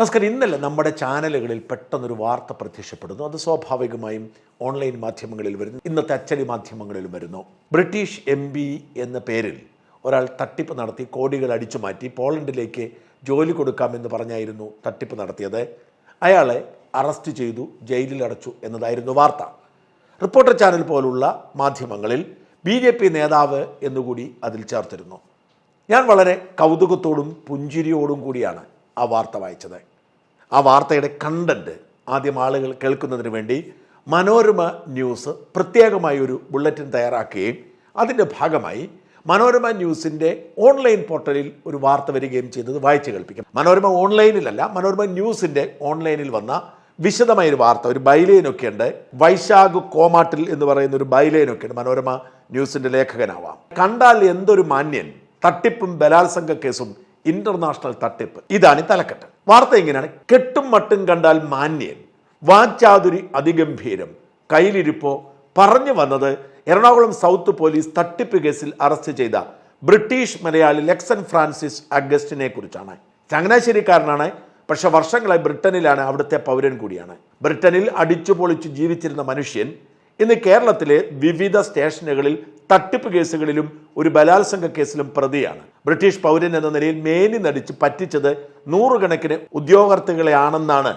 നമസ്കാരം. ഇന്നലെ നമ്മുടെ ചാനലുകളിൽ പെട്ടെന്നൊരു വാർത്ത പ്രത്യക്ഷപ്പെടുന്നു. അത് സ്വാഭാവികമായും ഓൺലൈൻ മാധ്യമങ്ങളിൽ വരുന്നു. ഇന്നത്തെ അച്ചടി മാധ്യമങ്ങളിലും വരുന്നു. ബ്രിട്ടീഷ് എം എന്ന പേരിൽ ഒരാൾ തട്ടിപ്പ് നടത്തി കോടികൾ അടിച്ചു മാറ്റി പോളണ്ടിലേക്ക് ജോലി കൊടുക്കാമെന്ന് പറഞ്ഞായിരുന്നു തട്ടിപ്പ് നടത്തിയത്. അയാളെ അറസ്റ്റ് ചെയ്തു ജയിലിൽ അടച്ചു എന്നതായിരുന്നു വാർത്ത. റിപ്പോർട്ടർ ചാനൽ പോലുള്ള മാധ്യമങ്ങളിൽ ബി ജെ പി നേതാവ് എന്നുകൂടി അതിൽ ചേർത്തിരുന്നു. ഞാൻ വളരെ കൗതുകത്തോടും പുഞ്ചിരിയോടും കൂടിയാണ് ആ വാർത്ത വായിച്ചത്. ആ വാർത്തയുടെ കണ്ടന്റ് ആദ്യം ആളുകൾ കേൾക്കുന്നതിന് വേണ്ടി മനോരമ ന്യൂസ് പ്രത്യേകമായി ഒരു ബുള്ളറ്റിൻ തയ്യാറാക്കുകയും അതിന്റെ ഭാഗമായി മനോരമ ന്യൂസിന്റെ ഓൺലൈൻ പോർട്ടലിൽ ഒരു വാർത്ത വരികയും ചെയ്തത് വായിച്ചു കേൾപ്പിക്കും. മനോരമ ഓൺലൈനിലല്ല മനോരമ ന്യൂസിന്റെ ഓൺലൈനിൽ വന്ന വിശദമായ ഒരു വാർത്ത ഒരു ബൈലൈനൊക്കെ ഉണ്ട്. വൈശാഖ് കോമാട്ടിൽ എന്ന് പറയുന്ന ഒരു ബൈലൈനൊക്കെ ഉണ്ട്. മനോരമ ന്യൂസിന്റെ ലേഖകനാവാം. കണ്ടാൽ എന്തൊരു മാന്യൻ? തട്ടിപ്പും ബലാത്സംഗ കേസും ഇന്റർനാഷണൽ തട്ടിപ്പ്. ഇതാണ് തലക്കെട്ട്. വാർത്ത എങ്ങനെയാണ് കെട്ടും മട്ടും കണ്ടാൽ മാന്യൻ വാചാതുരി അതിഗംഭീരം. കയ്യിലിരിപ്പോ പറഞ്ഞു വന്നത് എറണാകുളം സൗത്ത് പോലീസ് തട്ടിപ്പ് കേസിൽ അറസ്റ്റ് ചെയ്ത ബ്രിട്ടീഷ് മലയാളി ലെക്സൻ ഫ്രാൻസിസ് അഗസ്റ്റിനെ കുറിച്ചാണ്. ചങ്ങനാശ്ശേരിക്കാരനാണ് പക്ഷെ വർഷങ്ങളായി ബ്രിട്ടനിലാണ് അവിടുത്തെ പൗരൻ കൂടിയാണ്. ബ്രിട്ടനിൽ അടിച്ചു പൊളിച്ചു ജീവിച്ചിരുന്ന മനുഷ്യൻ ഇന്ന് കേരളത്തിലെ വിവിധ സ്റ്റേഷനുകളിൽ തട്ടിപ്പ് കേസുകളിലും ഒരു ബലാത്സംഗ കേസിലും പ്രതിയാണ്. ബ്രിട്ടീഷ് പൗരൻ എന്ന നിലയിൽ മേനി നടിച്ച് പറ്റിച്ചത് നൂറുകണക്കിന് ഉദ്യോഗാർത്ഥികളെയാണെന്നാണ്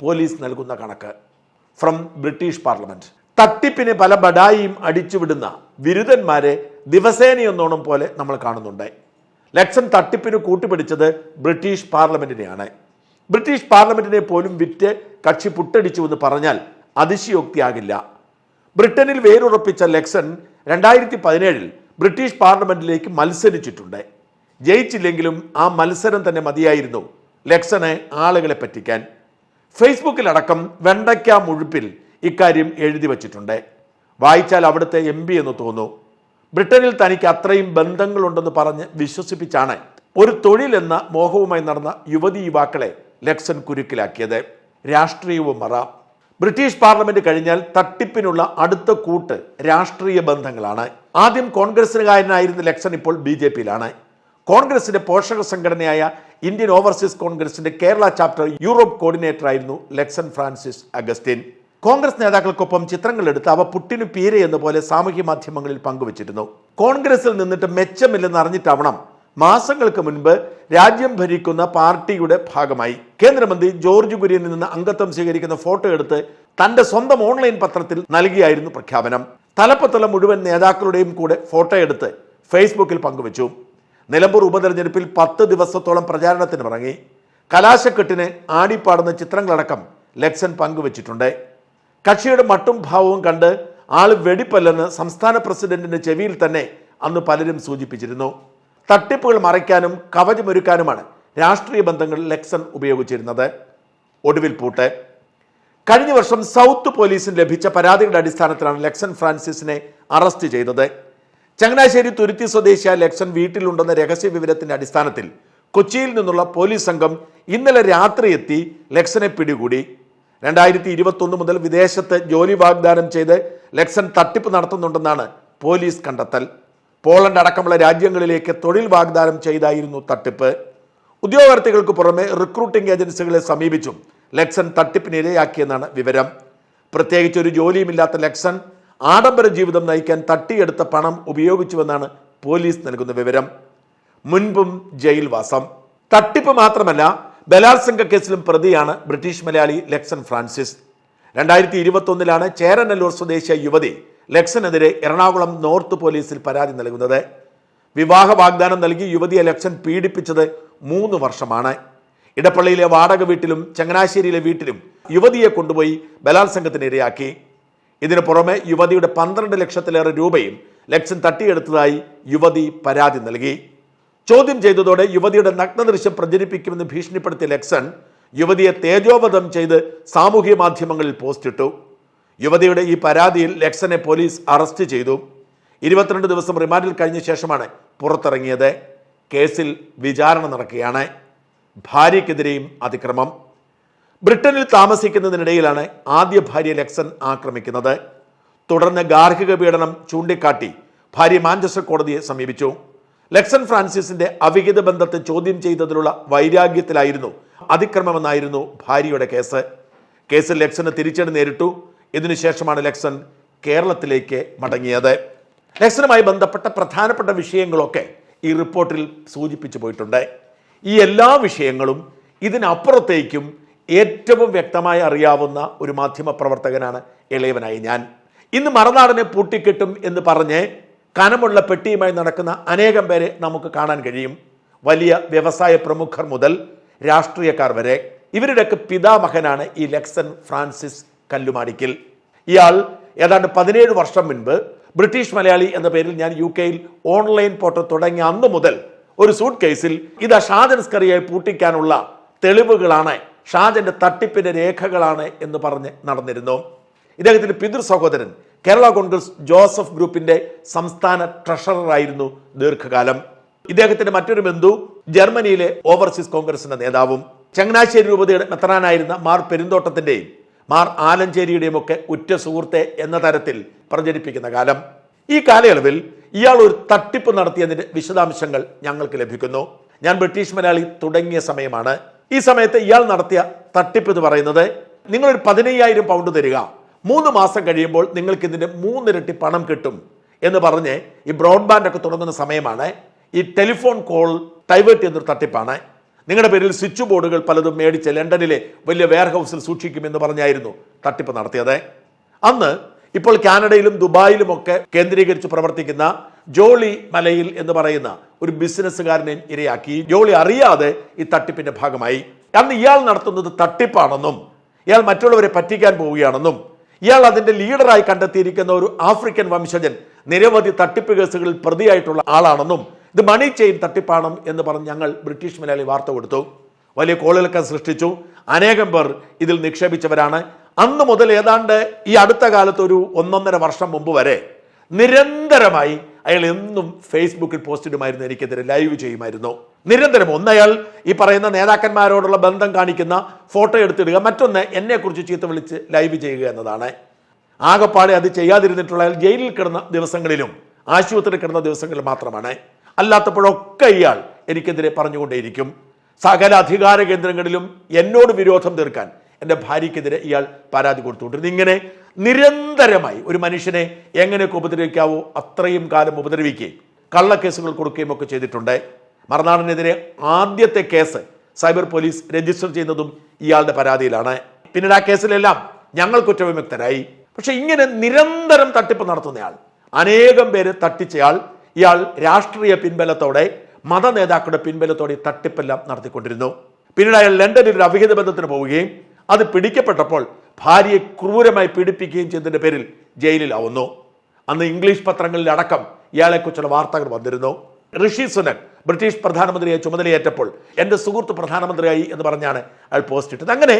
പോലീസ് നൽകുന്ന കണക്ക്. From British parliament. തട്ടിപ്പിന് പല ബഡായിയും അടിച്ചുവിടുന്ന ബിരുദന്മാരെ ദിവസേനയൊന്നോണം പോലെ നമ്മൾ കാണുന്നുണ്ട്. ലക്ഷൻ തട്ടിപ്പിന് കൂട്ടുപിടിച്ചത് ബ്രിട്ടീഷ് പാർലമെന്റിനെയാണ്. ബ്രിട്ടീഷ് പാർലമെന്റിനെ പോലും വിറ്റ് കക്ഷി പുട്ടടിച്ചു എന്ന് പറഞ്ഞാൽ അതിശയോക്തിയാകില്ല. ബ്രിട്ടനിൽ വേരുറപ്പിച്ച ലെക്സൺ രണ്ടായിരത്തി പതിനേഴിൽ ബ്രിട്ടീഷ് പാർലമെന്റിലേക്ക് മത്സരിച്ചിട്ടുണ്ട്. ജയിച്ചില്ലെങ്കിലും ആ മത്സരം തന്നെ മതിയായിരുന്നു ലെക്സനെ ആളുകളെ പറ്റിക്കാൻ. ഫേസ്ബുക്കിലടക്കം വെണ്ടയ്ക്ക മുഴുപ്പിൽ ഇക്കാര്യം എഴുതി വച്ചിട്ടുണ്ട്. വായിച്ചാൽ അവിടുത്തെ എം പി എന്ന് തോന്നൂ ബ്രിട്ടനിൽ തനിക്ക് അത്രയും ബന്ധങ്ങളുണ്ടെന്ന് പറഞ്ഞ് വിശ്വസിപ്പിച്ചാണ് ഒരു തൊഴിൽ എന്ന മോഹവുമായി നടന്ന യുവതി യുവാക്കളെ ലക്സൺ കുരുക്കിലാക്കിയത്. രാഷ്ട്രീയവും മറ. ബ്രിട്ടീഷ് പാർലമെന്റ് കഴിഞ്ഞാൽ തട്ടിപ്പിനുള്ള അടുത്ത കൂട്ട് രാഷ്ട്രീയ ബന്ധങ്ങളാണ്. ആദ്യം കോൺഗ്രസിനുകാരനായിരുന്ന ലക്ഷൻ ഇപ്പോൾ ബി ജെ പിയിലാണ്. കോൺഗ്രസിന്റെ പോഷക സംഘടനയായ ഇന്ത്യൻ ഓവർസീസ് കോൺഗ്രസിന്റെ കേരള ചാപ്റ്റർ യൂറോപ്പ് കോർഡിനേറ്റർ ആയിരുന്നു ലക്സൺ ഫ്രാൻസിസ് അഗസ്റ്റിൻ. കോൺഗ്രസ് നേതാക്കൾക്കൊപ്പം ചിത്രങ്ങൾ എടുത്ത് അവ പുട്ടിനു പീരെ എന്ന പോലെ സാമൂഹ്യ മാധ്യമങ്ങളിൽ പങ്കുവച്ചിരുന്നു. കോൺഗ്രസിൽ നിന്നിട്ട് മെച്ചമില്ലെന്ന് അറിഞ്ഞിട്ടാവണം മാസങ്ങൾക്ക് മുൻപ് രാജ്യം ഭരിക്കുന്ന പാർട്ടിയുടെ ഭാഗമായി. കേന്ദ്രമന്ത്രി ജോർജ് കുര്യനിൽ നിന്ന് അംഗത്വം സ്വീകരിക്കുന്ന ഫോട്ടോ എടുത്ത് തന്റെ സ്വന്തം ഓൺലൈൻ പത്രത്തിൽ നൽകിയായിരുന്നു പ്രഖ്യാപനം. തലപ്പത്തുള്ള മുഴുവൻ നേതാക്കളുടെയും കൂടെ ഫോട്ടോ എടുത്ത് ഫേസ്ബുക്കിൽ പങ്കുവച്ചു. നിലമ്പൂർ ഉപതെരഞ്ഞെടുപ്പിൽ പത്ത് ദിവസത്തോളം പ്രചാരണത്തിന് ഇറങ്ങി കലാശക്കെട്ടിന് ആടിപ്പാടുന്ന ചിത്രങ്ങളടക്കം ലക്സൻ പങ്കുവച്ചിട്ടുണ്ട്. കക്ഷിയുടെ മട്ടും ഭാവവും കണ്ട് ആൾ വെടിപ്പല്ലെന്ന് സംസ്ഥാന പ്രസിഡന്റിന്റെ ചെവിയിൽ തന്നെ അന്ന് പലരും സൂചിപ്പിച്ചിരുന്നു. തട്ടിപ്പുകൾ മറയ്ക്കാനും കവചമൊരുക്കാനുമാണ് രാഷ്ട്രീയ ബന്ധങ്ങൾ ലെക്സൺ ഉപയോഗിച്ചിരുന്നത്. ഒടുവിൽ പൂട്ട്. കഴിഞ്ഞ വർഷം സൗത്ത് പോലീസിന് ലഭിച്ച പരാതികളുടെ അടിസ്ഥാനത്തിലാണ് ലെക്സൺ ഫ്രാൻസിസിനെ അറസ്റ്റ് ചെയ്തത്. ചങ്ങനാശ്ശേരി തുരുത്തി സ്വദേശിയായ ലെക്സൺ വീട്ടിലുണ്ടെന്ന രഹസ്യ വിവരത്തിന്റെ അടിസ്ഥാനത്തിൽ കൊച്ചിയിൽ നിന്നുള്ള പോലീസ് സംഘം ഇന്നലെ രാത്രി എത്തി ലെക്സനെ പിടികൂടി. രണ്ടായിരത്തി ഇരുപത്തൊന്ന് മുതൽ വിദേശത്ത് ജോലി വാഗ്ദാനം ചെയ്ത് ലെക്സൺ തട്ടിപ്പ് നടത്തുന്നുണ്ടെന്നാണ് പോലീസ് കണ്ടെത്തൽ. പോളണ്ട് അടക്കമുള്ള രാജ്യങ്ങളിലേക്ക് തൊഴിൽ വാഗ്ദാനം ചെയ്തായിരുന്നു തട്ടിപ്പ്. ഉദ്യോഗാർത്ഥികൾക്ക് പുറമെ റിക്രൂട്ടിംഗ് ഏജൻസികളെ സമീപിച്ചും ലക്സൺ തട്ടിപ്പിനിരയാക്കിയെന്നാണ് വിവരം. പ്രത്യേകിച്ച് ഒരു ജോലിയുമില്ലാത്ത ലക്സൺ ആഡംബര ജീവിതം നയിക്കാൻ തട്ടിയെടുത്ത പണം ഉപയോഗിച്ചുവെന്നാണ് പോലീസ് നൽകുന്ന വിവരം. മുൻപും ജയിൽവാസം തട്ടിപ്പ് മാത്രമല്ല ബലാത്സംഗ കേസിലും പ്രതിയാണ് ബ്രിട്ടീഷ് മലയാളി ലക്സൺ ഫ്രാൻസിസ്. രണ്ടായിരത്തി ഇരുപത്തൊന്നിലാണ് ചേരനല്ലൂർ സ്വദേശിയ യുവതി ലെക്സനെതിരെ എറണാകുളം നോർത്ത് പോലീസിൽ പരാതി നൽകുന്നത്. വിവാഹ വാഗ്ദാനം നൽകി യുവതിയെ ലക്ഷൻ പീഡിപ്പിച്ചത് മൂന്ന് വർഷമാണ്. ഇടപ്പള്ളിയിലെ വാടക വീട്ടിലും ചങ്ങനാശ്ശേരിയിലെ വീട്ടിലും യുവതിയെ കൊണ്ടുപോയി ബലാത്സംഗത്തിന് ഇരയാക്കി. ഇതിനു പുറമെ യുവതിയുടെ പന്ത്രണ്ട് ലക്ഷത്തിലേറെ രൂപയും ലക്ഷൻ തട്ടിയെടുത്തതായി യുവതി പരാതി നൽകി. ചോദ്യം ചെയ്തതോടെ യുവതിയുടെ നഗ്നദൃശ്യം പ്രചരിപ്പിക്കുമെന്ന് ഭീഷണിപ്പെടുത്തിയ ലക്ഷൻ യുവതിയെ തേജോവധം ചെയ്ത് സാമൂഹ്യ മാധ്യമങ്ങളിൽ പോസ്റ്റിട്ടു. യുവതിയുടെ ഈ പരാതിയിൽ ലക്സനെ പോലീസ് അറസ്റ്റ് ചെയ്തു. ഇരുപത്തിരണ്ട് ദിവസം റിമാൻഡിൽ കഴിഞ്ഞ ശേഷമാണ് പുറത്തിറങ്ങിയത്. കേസിൽ വിചാരണ നടക്കുകയാണ്. ഭാര്യയ്ക്കെതിരെയും അതിക്രമം. ബ്രിട്ടനിൽ താമസിക്കുന്നതിനിടയിലാണ് ആദ്യ ഭാര്യ ലക്സൺ ആക്രമിക്കുന്നത്. തുടർന്ന് ഗാർഹിക പീഡനം ചൂണ്ടിക്കാട്ടി ഭാര്യ മാഞ്ചസ്റ്റർ കോടതിയെ സമീപിച്ചു. ലക്സൺ ഫ്രാൻസിസിന്റെ അവിഹിത ബന്ധത്തെ ചോദ്യം ചെയ്തതിലുള്ള വൈരാഗ്യത്തിലായിരുന്നു അതിക്രമമെന്നായിരുന്നു ഭാര്യയുടെ കേസ്. കേസിൽ ലക്സന് തിരിച്ചടി നേരിട്ടു. ഇതിനുശേഷമാണ് ലക്സൺ കേരളത്തിലേക്ക് മടങ്ങിയത്. ലക്സനുമായി ബന്ധപ്പെട്ട പ്രധാനപ്പെട്ട വിഷയങ്ങളൊക്കെ ഈ റിപ്പോർട്ടിൽ സൂചിപ്പിച്ചു പോയിട്ടുണ്ട്. ഈ എല്ലാ വിഷയങ്ങളും ഇതിനപ്പുറത്തേക്കും ഏറ്റവും വ്യക്തമായി അറിയാവുന്ന ഒരു മാധ്യമ പ്രവർത്തകനാണ് ഇളയവനായി ഞാൻ. ഇന്ന് മറനാടിനെ പൂട്ടിക്കെട്ടും എന്ന് പറഞ്ഞ് കനമുള്ള പെട്ടിയുമായി നടക്കുന്ന അനേകം പേരെ നമുക്ക് കാണാൻ കഴിയും. വലിയ വ്യവസായ പ്രമുഖർ മുതൽ രാഷ്ട്രീയക്കാർ വരെ. ഇവരുടെയൊക്കെ പിതാമഹനാണ് ഈ ലക്സൺ ഫ്രാൻസിസ് കല്ലുമാടിക്കൽ. ഇയാൾ ഏതാണ്ട് പതിനേഴ് വർഷം മുൻപ് ബ്രിട്ടീഷ് മലയാളി എന്ന പേരിൽ ഞാൻ യു കെയിൽ ഓൺലൈൻ പോർട്ടൽ തുടങ്ങിയ അന്ന് മുതൽ ഒരു സൂട്ട് കേസിൽ ഇത് ഷാജൻ സ്കറിയെ പൂട്ടിക്കാനുള്ള തെളിവുകളാണ് ഷാജന്റെ തട്ടിപ്പിന്റെ രേഖകളാണ് എന്ന് പറഞ്ഞ് നടന്നിരുന്നു. ഇദ്ദേഹത്തിന്റെ പിതൃ സഹോദരൻ കേരള കോൺഗ്രസ് ജോസഫ് ഗ്രൂപ്പിന്റെ സംസ്ഥാന ട്രഷററായിരുന്നു ദീർഘകാലം. ഇദ്ദേഹത്തിന്റെ മറ്റൊരു ബന്ധു ജർമ്മനിയിലെ ഓവർസീസ് കോൺഗ്രസിന്റെ നേതാവും ചങ്ങനാശ്ശേരി രൂപതയുടെ മെത്രാനായിരുന്ന മാർ പെരുന്തോട്ടത്തിന്റെയും മാർ ആലഞ്ചേരിയുടെയും ഒക്കെ ഉറ്റ സുഹൃത്തെ എന്ന തരത്തിൽ പ്രചരിപ്പിക്കുന്ന കാലം. ഈ കാലയളവിൽ ഇയാൾ ഒരു തട്ടിപ്പ് നടത്തിയതിന്റെ വിശദാംശങ്ങൾ ഞങ്ങൾക്ക് ലഭിക്കുന്നു. ഞാൻ ബ്രിട്ടീഷ് മലയാളി തുടങ്ങിയ സമയമാണ്. ഈ സമയത്ത് ഇയാൾ നടത്തിയ തട്ടിപ്പ് എന്ന് പറയുന്നത് നിങ്ങളൊരു പതിനയ്യായിരം പൗണ്ട് തരിക. മൂന്ന് മാസം കഴിയുമ്പോൾ നിങ്ങൾക്ക് ഇതിന്റെ മൂന്നിരട്ടി പണം കിട്ടും എന്ന് പറഞ്ഞ് ഈ ബ്രോഡ്ബാൻഡ് ഒക്കെ തുടങ്ങുന്ന സമയമാണ് ഈ ടെലിഫോൺ കോൾ ഡൈവേർട്ട് ചെയ്യുന്നൊരു തട്ടിപ്പാണ്. നിങ്ങളുടെ പേരിൽ സ്വിച്ച് ബോർഡുകൾ പലതും മേടിച്ച് ലണ്ടനിലെ വലിയ വെയർ ഹൗസിൽ സൂക്ഷിക്കുമെന്ന് പറഞ്ഞായിരുന്നു തട്ടിപ്പ് നടത്തിയത്. അന്ന് ഇപ്പോൾ കാനഡയിലും ദുബായിലും ഒക്കെ കേന്ദ്രീകരിച്ച് പ്രവർത്തിക്കുന്ന ജോളി മലയിൽ എന്ന് പറയുന്ന ഒരു ബിസിനസ്സുകാരനെ ഇരയാക്കി. ജോളി അറിയാതെ ഈ തട്ടിപ്പിന്റെ ഭാഗമായി. അന്ന് ഇയാൾ നടത്തുന്നത് തട്ടിപ്പാണെന്നും ഇയാൾ മറ്റുള്ളവരെ പറ്റിക്കാൻ പോവുകയാണെന്നും ഇയാൾ അതിന്റെ ലീഡറായി കണ്ടെത്തിയിരിക്കുന്ന ഒരു ആഫ്രിക്കൻ വംശജൻ നിരവധി തട്ടിപ്പ് കേസുകളിൽ പ്രതിയായിട്ടുള്ള ആളാണെന്നും ഇത് മണി ചെയിൻ തട്ടിപ്പാണം എന്ന് പറഞ്ഞ് ഞങ്ങൾ ബ്രിട്ടീഷ് മലയാളി വാർത്ത കൊടുത്തു. വലിയ കോളിളക്കം സൃഷ്ടിച്ചു. അനേകം പേർ ഇതിൽ നിക്ഷേപിച്ചവരാണ്. അന്ന് മുതൽ ഏതാണ്ട് ഈ അടുത്ത കാലത്ത് ഒരു ഒന്നൊന്നര വർഷം മുമ്പ് വരെ നിരന്തരമായി അയാൾ എന്നും ഫേസ്ബുക്കിൽ പോസ്റ്റ് ഇടുമായിരുന്നു എനിക്കെതിരെ ലൈവ് ചെയ്യുമായിരുന്നു. നിരന്തരം ഒന്ന് അയാൾ ഈ പറയുന്ന നേതാക്കന്മാരോടുള്ള ബന്ധം കാണിക്കുന്ന ഫോട്ടോ എടുത്തിടുക മറ്റൊന്ന് എന്നെക്കുറിച്ച് ചീത്ത വിളിച്ച് ലൈവ് ചെയ്യുക എന്നതാണ്. ആകപ്പാടെ അത് ചെയ്യാതിരുന്നിട്ടുള്ള അയാൾ ജയിലിൽ കിടന്ന ദിവസങ്ങളിലും ആശുപത്രിയിൽ കിടന്ന ദിവസങ്ങളിൽ മാത്രമാണ്. അല്ലാത്തപ്പോഴൊക്കെ ഇയാൾ എനിക്കെതിരെ പറഞ്ഞുകൊണ്ടേയിരിക്കും. സകല അധികാര കേന്ദ്രങ്ങളിലും എന്നോട് വിരോധം തീർക്കാൻ എന്റെ ഭാര്യയ്ക്കെതിരെ ഇയാൾ പരാതി കൊടുത്തുകൊണ്ടിരുന്നു. ഇങ്ങനെ നിരന്തരമായി ഒരു മനുഷ്യനെ എങ്ങനെയൊക്കെ ഉപദ്രവിക്കാവോ അത്രയും കാലം ഉപദ്രവിക്കുകയും കള്ളക്കേസുകൾ കൊടുക്കുകയും ഒക്കെ ചെയ്തിട്ടുണ്ട്. മറുനാടിനെതിരെ ആദ്യത്തെ കേസ് സൈബർ പോലീസ് രജിസ്റ്റർ ചെയ്യുന്നതും ഇയാളുടെ പരാതിയിലാണ്. പിന്നീട് ആ കേസിലെല്ലാം ഞങ്ങൾ കുറ്റവിമുക്തരായി. പക്ഷെ ഇങ്ങനെ നിരന്തരം തട്ടിപ്പ് നടത്തുന്നയാൾ അനേകം പേര് തട്ടിച്ചയാൾ ഇയാൾ രാഷ്ട്രീയ പിൻബലത്തോടെ മത നേതാക്കളുടെ പിൻബലത്തോടെ തട്ടിപ്പെല്ലാം നടത്തിക്കൊണ്ടിരുന്നു. പിന്നീട് അയാൾ ലണ്ടനിൽ ഒരു അവിഹിത ബന്ധത്തിന് പോവുകയും അത് പിടിക്കപ്പെട്ടപ്പോൾ ഭാര്യയെ ക്രൂരമായി പീഡിപ്പിക്കുകയും ചെയ്തതിന്റെ പേരിൽ ജയിലിലാവുന്നു. അന്ന് ഇംഗ്ലീഷ് പത്രങ്ങളിൽ അടക്കം ഇയാളെക്കുറിച്ചുള്ള വാർത്തകൾ വന്നിരുന്നു. ഋഷി സുനക് ബ്രിട്ടീഷ് പ്രധാനമന്ത്രിയായി ചുമതലയേറ്റപ്പോൾ എന്റെ സുഹൃത്ത് പ്രധാനമന്ത്രിയായി എന്ന് പറഞ്ഞാണ് അയാൾ പോസ്റ്റ് ഇട്ടത്. അങ്ങനെ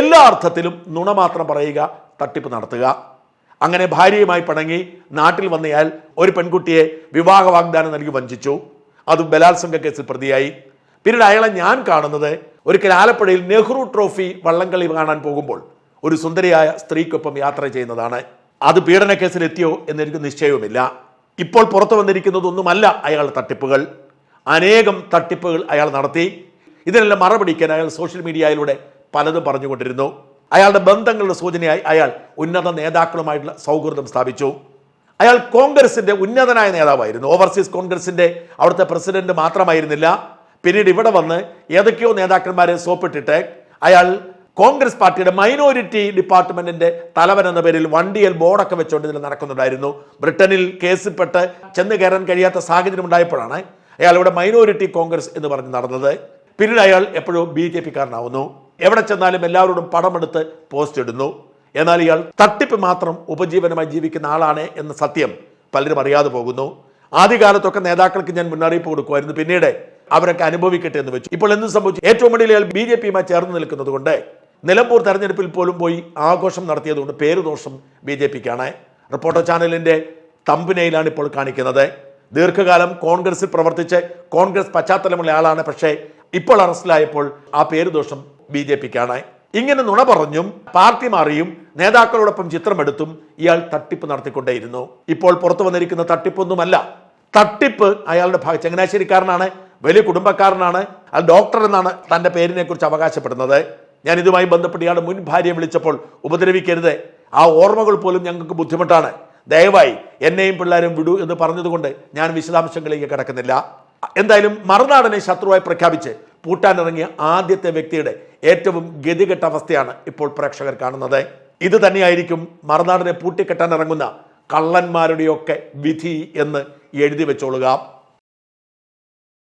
എല്ലാ അർത്ഥത്തിലും നുണ മാത്രം പറയുക തട്ടിപ്പ് നടത്തുക. അങ്ങനെ ഭാര്യയുമായി പിണങ്ങി നാട്ടിൽ വന്നയാൽ ഒരു പെൺകുട്ടിയെ വിവാഹ വാഗ്ദാനം നൽകി വഞ്ചിച്ചു. അതും ബലാത്സംഗ കേസിൽ പ്രതിയായി. പിന്നീട് അയാളെ ഞാൻ കാണുന്നത് ഒരിക്കൽ ആലപ്പുഴയിൽ നെഹ്റു ട്രോഫി വള്ളംകളി കാണാൻ പോകുമ്പോൾ ഒരു സുന്ദരിയായ സ്ത്രീക്കൊപ്പം യാത്ര ചെയ്യുന്നതാണ്. അത് പീഡന കേസിൽ എത്തിയോ എന്നെനിക്ക് നിശ്ചയവുമില്ല. ഇപ്പോൾ പുറത്തു വന്നിരിക്കുന്നതൊന്നുമല്ല അയാളുടെ തട്ടിപ്പുകൾ. അനേകം തട്ടിപ്പുകൾ അയാൾ നടത്തി. ഇതിനെല്ലാം മറപിടിക്കാൻ അയാൾ സോഷ്യൽ മീഡിയയിലൂടെ പലതും പറഞ്ഞുകൊണ്ടിരുന്നു. അയാളുടെ ബന്ധങ്ങളുടെ സൂചനയായി അയാൾ ഉന്നത നേതാക്കളുമായിട്ടുള്ള സൗഹൃദം സ്ഥാപിച്ചു. അയാൾ കോൺഗ്രസിന്റെ ഉന്നതനായ നേതാവായിരുന്നു. ഓവർസീസ് കോൺഗ്രസിന്റെ അവിടുത്തെ പ്രസിഡന്റ് മാത്രമായിരുന്നില്ല. പിന്നീട് ഇവിടെ വന്ന് ഏതൊക്കെയോ നേതാക്കന്മാരെ സോപ്പിട്ടിട്ട് അയാൾ കോൺഗ്രസ് പാർട്ടിയുടെ മൈനോറിറ്റി ഡിപ്പാർട്ട്മെന്റിന്റെ തലവൻ എന്ന പേരിൽ വണ്ടിയിൽ ബോർഡൊക്കെ വെച്ചുകൊണ്ട് ഇതിൽ നടക്കുന്നുണ്ടായിരുന്നു. ബ്രിട്ടനിൽ കേസിൽപ്പെട്ട് ചെന്ന് കയറാൻ കഴിയാത്ത സാഹചര്യം ഉണ്ടായപ്പോഴാണ് അയാൾ ഇവിടെ മൈനോറിറ്റി കോൺഗ്രസ് എന്ന് പറഞ്ഞ് നടന്നത്. പിന്നീട് അയാൾ എപ്പോഴും ബി ജെ പിക്കാരനാവുന്നു എവിടെ ചെന്നാലും എല്ലാവരോടും പടമെടുത്ത് പോസ്റ്റ് ഇടുന്നു. എന്നാൽ ഇയാൾ തട്ടിപ്പ് മാത്രം ഉപജീവനമായി ജീവിക്കുന്ന ആളാണ് എന്ന സത്യം പലരും അറിയാതെ പോകുന്നു. ആദ്യകാലത്തൊക്കെ നേതാക്കൾക്ക് ഞാൻ മുന്നറിയിപ്പ് കൊടുക്കുമായിരുന്നു. പിന്നീട് അവരൊക്കെ അനുഭവിക്കട്ടെ എന്ന് വെച്ചു. ഇപ്പോൾ എന്ത് സംഭവിച്ചു. ഏറ്റവും വലിയ ഇയാൾ ബി ജെ പിയുമായി ചേർന്ന് നിൽക്കുന്നത് കൊണ്ട് നിലമ്പൂർ തെരഞ്ഞെടുപ്പിൽ പോലും പോയി ആഘോഷം നടത്തിയതുകൊണ്ട് പേരുദോഷം ബി ജെ പിക്കാണ്. റിപ്പോർട്ടർ ചാനലിന്റെ തമ്പനയിലാണ് ഇപ്പോൾ കാണിക്കുന്നത്. ദീർഘകാലം കോൺഗ്രസിൽ പ്രവർത്തിച്ച് കോൺഗ്രസ് പശ്ചാത്തലമുള്ള ആളാണ്. പക്ഷേ ഇപ്പോൾ അറസ്റ്റിലായപ്പോൾ ആ പേരുദോഷം ബി ജെ പിക്കാണ്. ഇങ്ങനെ നുണ പറഞ്ഞും പാർട്ടി മാറിയും നേതാക്കളോടൊപ്പം ചിത്രമെടുത്തും ഇയാൾ തട്ടിപ്പ് നടത്തിക്കൊണ്ടേയിരുന്നു. ഇപ്പോൾ പുറത്തു വന്നിരിക്കുന്ന തട്ടിപ്പൊന്നുമല്ല. തട്ടിപ്പ് അയാളുടെ ഭാഗം ചങ്ങനാശ്ശേരിക്കാരനാണ് വലിയ കുടുംബക്കാരനാണ് അത് ഡോക്ടർ എന്നാണ് തന്റെ പേരിനെ കുറിച്ച് അവകാശപ്പെടുന്നത്. ഞാൻ ഇതുമായി ബന്ധപ്പെട്ട് ഇയാളുടെ മുൻ ഭാര്യയെ വിളിച്ചപ്പോൾ ഉപദ്രവിക്കരുത്. ആ ഓർമ്മകൾ പോലും ഞങ്ങൾക്ക് ബുദ്ധിമുട്ടാണ്. ദയവായി എന്നെയും പിള്ളേരും വിടൂ എന്ന് പറഞ്ഞതുകൊണ്ട് ഞാൻ വിശദാംശങ്ങളിലേക്ക് കിടക്കുന്നില്ല. എന്തായാലും മറുനാടനെ ശത്രുവായി പ്രഖ്യാപിച്ച് പൂട്ടാനിറങ്ങിയ ആദ്യത്തെ വ്യക്തിയുടെ ഏറ്റവും ഗതികെട്ട അവസ്ഥയാണ് ഇപ്പോൾ പ്രേക്ഷകർ കാണുന്നത്. ഇത് തന്നെയായിരിക്കും മറുനാടിനെ പൂട്ടിക്കെട്ടാൻ ഇറങ്ങുന്ന കള്ളന്മാരുടെയൊക്കെ വിധി എന്ന് എഴുതി വെച്ചോളുക.